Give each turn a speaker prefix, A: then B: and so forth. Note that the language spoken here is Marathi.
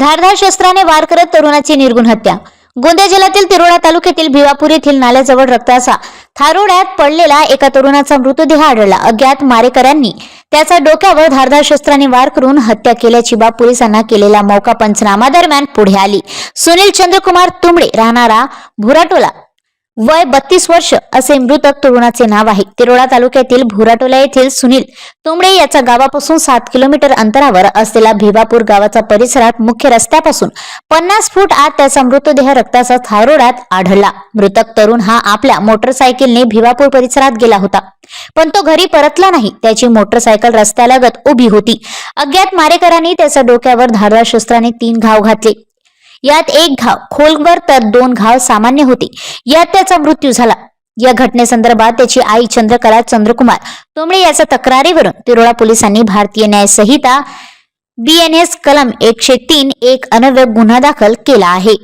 A: धारधार शस्त्राने वार करत तरुणाची निर्गुण हत्या. गोंदिया जिल्ह्यातील तिरोडा तालुक्यातील भिवापूर येथील नाल्याजवळ रक्ताचा थारोड्यात पडलेला एका तरुणाचा मृतदेह आढळला. अज्ञात मारेकऱ्यांनी त्याचा डोक्यावर धारधार शस्त्राने वार करून हत्या केल्याची बाब पोलिसांना केलेला मौका पंचनामा दरम्यान पुढे आली. सुनील चंद्रकुमार तुंबडे राहणारा भुराटोला वय बत्तीस वर्ष असे मृतक तरुणाचे नाव आहे. तिरोडा तालुक्यातील भुराटोला येथील सुनील तुंबडे याच्या गावापासून सात किलोमीटर अंतरावर असलेला भिवापूर गावाचा परिसरात मुख्य रस्त्यापासून पन्नास फूट आत त्याचा मृतदेह रक्ताचा थारोड्यात आढळला. मृतक तरुण हा आपल्या मोटरसायकलने भिवापूर परिसरात गेला होता. पण तो घरी परतला नाही. त्याची मोटरसायकल रस्त्यालगत उभी होती. अज्ञात मारेकरांनी त्याच्या डोक्यावर धारदार शस्त्राने तीन घाव घातले. यात एक घाव खोलवर तर दोन घाव सामान्य होते. यात त्याचा मृत्यू झाला. या घटनेसंदर्भात त्याची आई चंद्रकला चंद्रकुमार. तोंबडे याच्या तक्रारीवरून तिरोळा पोलिसांनी भारतीय न्याय संहिता बीएनएस कलम एकशे तीन एक अनव्य गुन्हा दाखल केला आहे.